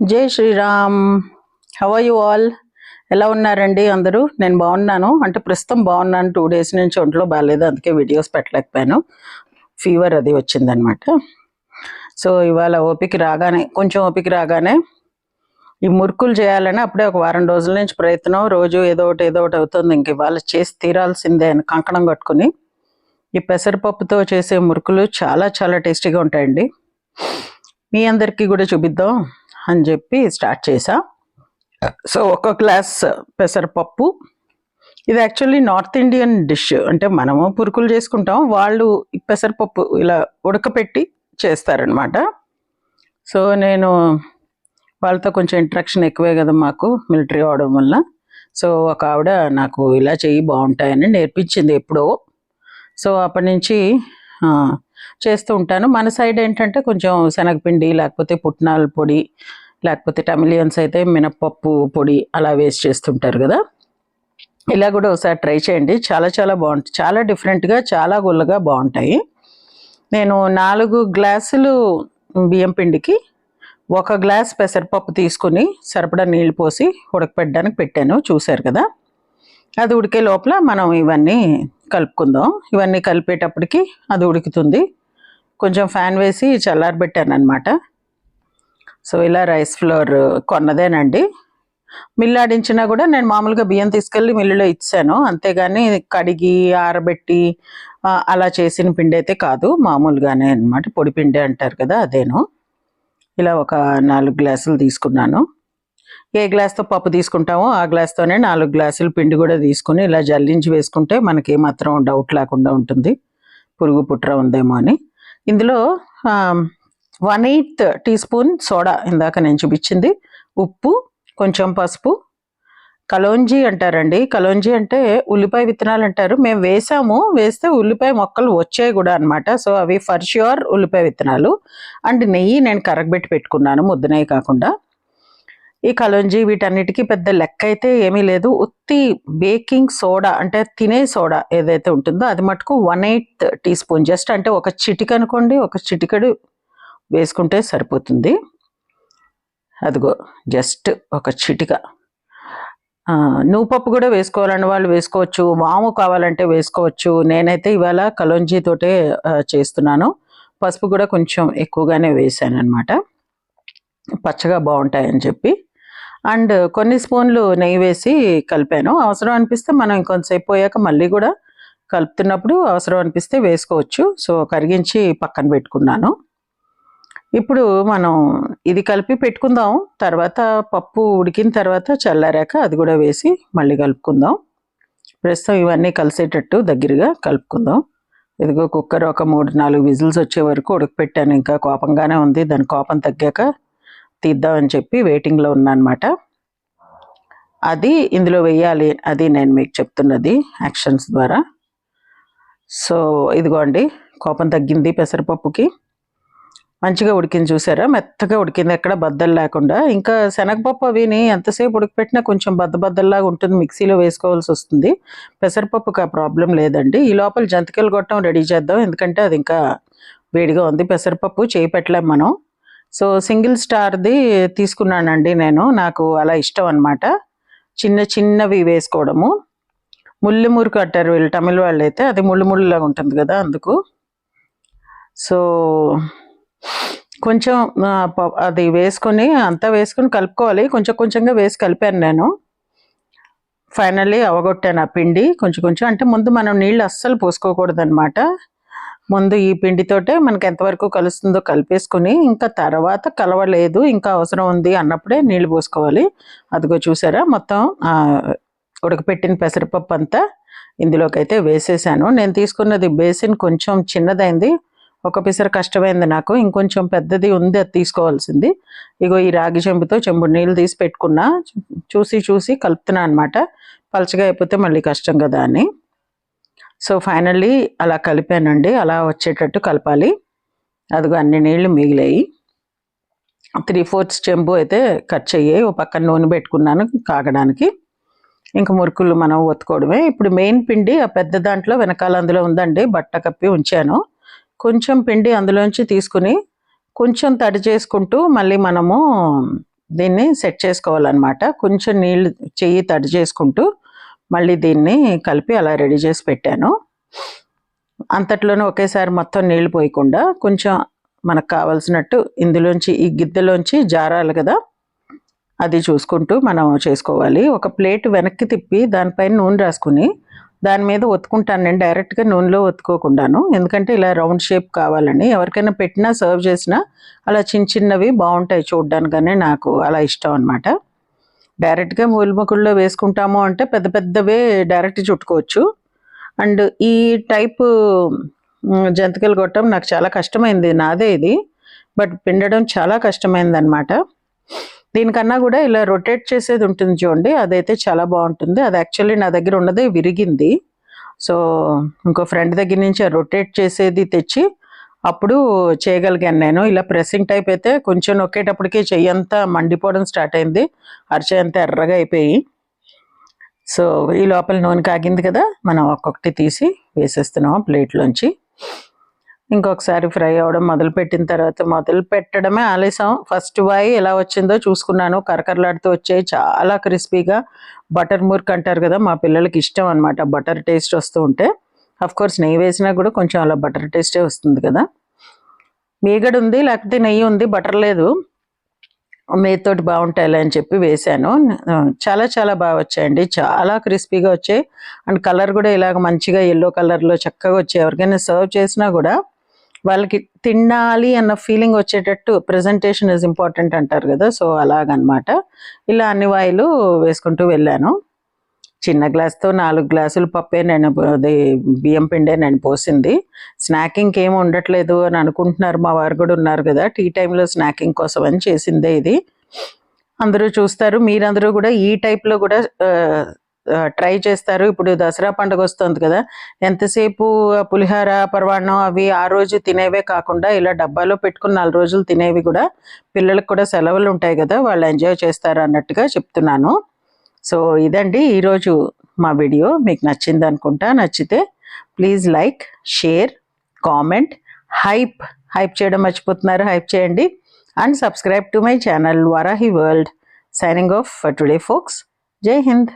జై Sriram. How you all ఎలా ఉన్నారండి అందరూ? నేను బాగున్నాను. అంటే ప్రస్తుతం బాగున్నాను. టూ డేస్ నుంచి ఒంట్లో బాగాలేదు అందుకే వీడియోస్ పెట్టలేకపోయాను. ఫీవర్ అది వచ్చిందనమాట. సో ఇవాళ ఓపిక రాగానే కొంచెం ఓపిక రాగానే ఈ మురుకులు చేయాలని అప్పుడే ఒక వారం రోజుల నుంచి ప్రయత్నం. రోజు ఏదో ఒకటి ఏదో ఒకటి అవుతుంది. ఇంక ఇవాళ చేసి తీరాల్సిందే అని కంకణం కట్టుకుని ఈ పెసరపప్పుతో చేసే మురుకులు చాలా చాలా టేస్టీగా ఉంటాయండి. మీ అందరికీ కూడా చూపిద్దాం. అని చెప్పి స్టార్ట్ చేసా సో ఒక గ్లాస్ పెసరపప్పు. ఇది యాక్చువల్లీ నార్త్ ఇండియన్ డిష్ అంటే మనము పురుకులు చేసుకుంటాం. వాళ్ళు పెసరపప్పు ఇలా ఉడకపెట్టి చేస్తారనమాట సో నేను వాళ్ళతో కొంచెం ఇంట్రాక్షన్ ఎక్కువే కదా మాకు మిలిటరీ అవడం వల్ల. సో ఒక ఆవిడ నాకు ఇలా చెయ్యి బాగుంటాయని నేర్పించింది ఎప్పుడో. సో అప్పటి నుంచి చేస్తూ ఉంటాను. మన సైడ్ ఏంటంటే కొంచెం శనగపిండి లేకపోతే పుట్నాల పొడి లేకపోతే టమిలియన్స్ అయితే మినప్పప్పు పొడి అలా వేస్ట్ చేస్తుంటారు కదా. ఇలా కూడా ఒకసారి ట్రై చేయండి. చాలా చాలా బాగుంటుంది చాలా డిఫరెంట్గా చాలా గుల్లగా బాగుంటాయి. నేను నాలుగు గ్లాసులు బియ్యం పిండికి ఒక గ్లాస్ పెసరపప్పు తీసుకుని సరిపడా నీళ్ళు పోసి ఉడకపెట్టడానికి పెట్టాను. చూశారు కదా. అది ఉడికే లోపల మనం ఇవన్నీ కలుపుకుందాం. ఇవన్నీ కలిపేటప్పటికి అది ఉడుకుతుంది. కొంచెం ఫ్యాన్ వేసి చల్లారబెట్టాను అనమాట సో ఇలా రైస్ ఫ్లోర్ కొన్నదేనండి. మిల్లు ఆడించినా కూడా నేను మామూలుగా బియ్యం తీసుకెళ్ళి మిల్లులో ఇచ్చాను. అంతేగాని కడిగి ఆరబెట్టి అలా చేసిన పిండి అయితే కాదు. మామూలుగానే అనమాట పొడి పిండి అంటారు కదా అదేను. ఇలా ఒక నాలుగు గ్లాసులు తీసుకున్నాను. ఏ గ్లాస్తో పప్పు తీసుకుంటామో ఆ గ్లాస్తోనే నాలుగు గ్లాసులు పిండి కూడా తీసుకుని ఇలా జల్లించి వేసుకుంటే మనకి ఏమాత్రం డౌట్ లేకుండా ఉంటుంది. పురుగు పుట్ర ఉందేమో అని. ఇందులో one eighth teaspoon soda ఇందాక నేను చూపించింది. ఉప్పు కొంచెం పసుపు. కలోంజీ అంటారండి. కలోంజీ అంటే ఉల్లిపాయ విత్తనాలు అంటారు. మేము వేసాము. వేస్తే ఉల్లిపాయ మొక్కలు వచ్చాయి కూడా అన్నమాట. సో అవి ఫర్ ష్యూర్ ఉల్లిపాయ విత్తనాలు. అండ్ నెయ్యి నేను కరగబెట్టి పెట్టుకున్నాను. ముద్ద నెయ్యి కాకుండా. ఈ కలంజీ వీటన్నిటికీ పెద్ద లెక్క అయితే ఏమీ లేదు. ఉత్తి బేకింగ్ సోడా అంటే తినే సోడా ఏదైతే ఉంటుందో అది మటుకు one eighth teaspoon. Just అంటే ఒక చిటిక అనుకోండి ఒక చిటికెడు వేసుకుంటే సరిపోతుంది. అదిగో జస్ట్ ఒక చిటిక. నువ్వు కూడా వేసుకోవాలని వాళ్ళు వేసుకోవచ్చు వాము కావాలంటే వేసుకోవచ్చు. నేనైతే ఇవాళ కలోంజీ తోటే చేస్తున్నాను. పసుపు కూడా కొంచెం ఎక్కువగానే వేసాను అనమాట పచ్చగా బాగుంటాయని చెప్పి. అండ్ కొన్ని స్పూన్లు నెయ్యి వేసి కలిపాను. అవసరం అనిపిస్తే మనం ఇంకొంతసేపు పోయాక మళ్ళీ కూడా కలుపుతున్నప్పుడు అవసరం అనిపిస్తే వేసుకోవచ్చు. సో కరిగించి పక్కన పెట్టుకున్నాను. ఇప్పుడు మనం ఇది కలిపి పెట్టుకుందాం. తర్వాత పప్పు ఉడికిన తర్వాత చల్లారాక అది కూడా వేసి మళ్ళీ కలుపుకుందాం. ప్రస్తుతం ఇవన్నీ కలిసేటట్టు దగ్గరగా కలుపుకుందాం. ఇదిగో కుక్కర్ ఒక మూడు నాలుగు విజిల్స్ వచ్చే వరకు ఉడకపెట్టాను. ఇంకా కోపంగానే ఉంది. దాని కోపం తగ్గాక తీద్దామని చెప్పి వెయిటింగ్లో ఉన్నానమాట. అది ఇందులో వేయాలి అది నేను మీకు చెప్తున్నది యాక్షన్స్ ద్వారా. సో ఇదిగోండి కోపం తగ్గింది పెసరపప్పుకి. మంచిగా ఉడికింది చూసారా? మెత్తగా ఉడికింది ఎక్కడ బద్దలు లేకుండా. ఇంకా శనగపప్పు అవిని ఎంతసేపు ఉడికిపెట్టినా కొంచెం బద్ద బద్దల్లాగా ఉంటుంది మిక్సీలో వేసుకోవాల్సి వస్తుంది. పెసరపప్పుకి ఆ ప్రాబ్లం లేదండి. ఈ లోపల జంతికలు గొట్టం రెడీ చేద్దాం ఎందుకంటే అది ఇంకా వేడిగా ఉంది. పెసరపప్పు చేయి పెట్టలేం మనం. సో సింగిల్ స్టార్ది తీసుకున్నానండి నేను. నాకు అలా ఇష్టం అనమాట చిన్న చిన్నవి వేసుకోవడము. ముళ్ళు మురుకు అంటారు వీళ్ళు తమిళ వాళ్ళు అయితే అది ముళ్ళు ముళ్ళులాగా ఉంటుంది కదా అందుకు. సో కొంచెం ప- అది వేసుకొని అంతా వేసుకొని కలుపుకోవాలి. కొంచెం కొంచెంగా వేసి కలిపాను నేను. ఫైనల్లీ అవగొట్టాను ఆ పిండి. కొంచెం కొంచెం అంటే ముందు మనం నీళ్ళు అస్సలు పోసుకోకూడదు అనమాట ముందు ఈ పిండితోటే మనకి ఎంతవరకు కలుస్తుందో కలిపేసుకుని ఇంకా తర్వాత కలవలేదు ఇంకా అవసరం ఉంది అన్నప్పుడే నీళ్ళు పోసుకోవాలి. అదిగో చూసారా మొత్తం ఉడకపెట్టిన పెసరపప్పు అంతా ఇందులోకి అయితే వేసేసాను. నేను తీసుకున్నది బేసిన్ కొంచెం చిన్నదైంది ఒక పిసర కష్టమైంది నాకు ఇంకొంచెం పెద్దది ఉంది అది తీసుకోవాల్సింది. ఇగో ఈ రాగి చెంబుతో చెంబు నీళ్ళు తీసి పెట్టుకున్నా చూసి చూసి కలుపుతున్నా అనమాట పలచగా అయిపోతే మళ్ళీ కష్టం కదా అని. సో ఫైనల్లీ అలా కలిపానండి. అలా వచ్చేటట్టు కలపాలి. అదిగో అన్ని నీళ్ళు మిగిలాయి. త్రీ ఫోర్త్స్ చెంబు అయితే కట్ చెయ్యి ఓ పక్కన నూనె పెట్టుకున్నాను కాగడానికి. ఇంకా మురుకులు మనం ఒత్తుకోవడమే. ఇప్పుడు మెయిన్ పిండి ఆ పెద్ద దాంట్లో వెనకాల అందులో ఉందండి. బట్ట కప్పి ఉంచాను. కొంచెం పిండి అందులోంచి తీసుకుని కొంచెం తడి చేసుకుంటూ మళ్ళీ మనము దీన్ని సెట్ చేసుకోవాలన్నమాట. కొంచెం నీళ్ళు చెయ్యి తడి చేసుకుంటూ మళ్ళీ దీన్ని కలిపి అలా రెడీ చేసి పెట్టాను. అంతట్లోనే ఒకేసారి మొత్తం నీళ్ళు పోయకుండా కొంచెం మనకు కావాల్సినట్టు ఇందులోంచి ఈ గిద్దెలోంచి జారాలి కదా అది చూసుకుంటూ మనం చేసుకోవాలి. ఒక ప్లేట్ వెనక్కి తిప్పి దానిపైన నూనె రాసుకుని దాని మీద ఒత్తుకుంటాను. నేను డైరెక్ట్గా నూనెలో ఒత్తుకోకుండాను. ఎందుకంటే ఇలా రౌండ్ షేప్ కావాలని ఎవరికైనా పెట్టినా సర్వ్ చేసినా అలా చిన్న చిన్నవి బాగుంటాయి చూడ్డానికనే నాకు అలా ఇష్టం అనమాట డైరెక్ట్గా మూలిముకుల్లో వేసుకుంటాము అంటే పెద్ద పెద్దవే డైరెక్ట్ చుట్టుకోవచ్చు. అండ్ ఈ టైపు జంతికలు కొట్టడం నాకు చాలా కష్టమైంది నాదే ఇది. బట్ పిండడం చాలా కష్టమైంది అనమాట దీనికన్నా కూడా ఇలా రొటేట్ చేసేది ఉంటుంది చూడండి అదైతే చాలా బాగుంటుంది. అది యాక్చువల్లీ నా దగ్గర ఉన్నదే విరిగింది. సో ఇంకో ఫ్రెండ్ దగ్గర నుంచి రొటేట్ చేసేది తెచ్చి అప్పుడు చేయగలిగాను నేను. ఇలా ప్రెస్సింగ్ టైప్ అయితే కొంచెం నొక్కేటప్పటికి చెయ్యంతా మండిపోవడం స్టార్ట్ అయింది. అరిచే అంతా ఎర్రగా అయిపోయి. సో ఈ లోపల నూనె కాగింది కదా మనం ఒక్కొక్కటి తీసి వేసేస్తున్నాం ప్లేట్లోంచి. ఇంకొకసారి ఫ్రై అవ్వడం మొదలు పెట్టిన తర్వాత మొదలు పెట్టడమే ఆలస్యం. ఫస్ట్ వాయి ఎలా వచ్చిందో చూసుకున్నాను. కరకరలాడుతూ వచ్చాయి. చాలా క్రిస్పీగా బటర్ ముర్క్ అంటారు కదా మా పిల్లలకి ఇష్టం అనమాట బటర్ టేస్ట్ వస్తూ ఉంటే. కోర్స్ నెయ్యి వేసినా కూడా కొంచెం అలా బటర్ టేస్టే వస్తుంది కదా. మీగడు ఉంది లేకపోతే నెయ్యి ఉంది బటర్ లేదు. మేతోటి బాగుంటాయి అని చెప్పి వేశాను చాలా చాలా బాగా వచ్చాయండి. చాలా క్రిస్పీగా వచ్చాయి. అండ్ కలర్ కూడా ఇలాగ మంచిగా ఎల్లో కలర్లో చక్కగా వచ్చాయి. ఎవరికైనా సర్వ్ చేసినా కూడా వాళ్ళకి తినాలి అన్న ఫీలింగ్ వచ్చేటట్టు ప్రజెంటేషన్ ఇస్ ఇంపార్టెంట్ అంటారు కదా. సో అలాగనమాట. ఇలా అన్ని వాయిలు వేసుకుంటూ వెళ్ళాను. చిన్న గ్లాస్తో నాలుగు గ్లాసులు పప్పే నేను అది బియ్యం పిండే నేను పోసింది. స్నాకింగ్కి ఏమి ఉండట్లేదు అని అనుకుంటున్నారు. మా వారు కూడా ఉన్నారు కదా టీ టైంలో స్నాకింగ్ కోసం అని చేసిందే ఇది. అందరూ చూస్తారు. మీరందరూ కూడా ఈ టైప్లో కూడా ట్రై చేస్తారు. ఇప్పుడు దసరా పండుగ వస్తుంది కదా ఎంతసేపు పులిహార పర్వాణం అవి ఆ రోజు తినేవే కాకుండా ఇలా డబ్బాలో పెట్టుకుని నాలుగు రోజులు తినేవి కూడా పిల్లలకు కూడా సెలవులు ఉంటాయి కదా వాళ్ళు ఎంజాయ్ చేస్తారు అన్నట్టుగా చెప్తున్నాను. సో ఇదండి ఈరోజు మా వీడియో. మీకు నచ్చింది అనుకుంటా నచ్చితే please like share comment. Hype hype చేయడం మర్చిపోతున్నారు హైప్ చేయండి. And subscribe to my channel Varahi world signing off for today folks. Jai Hind.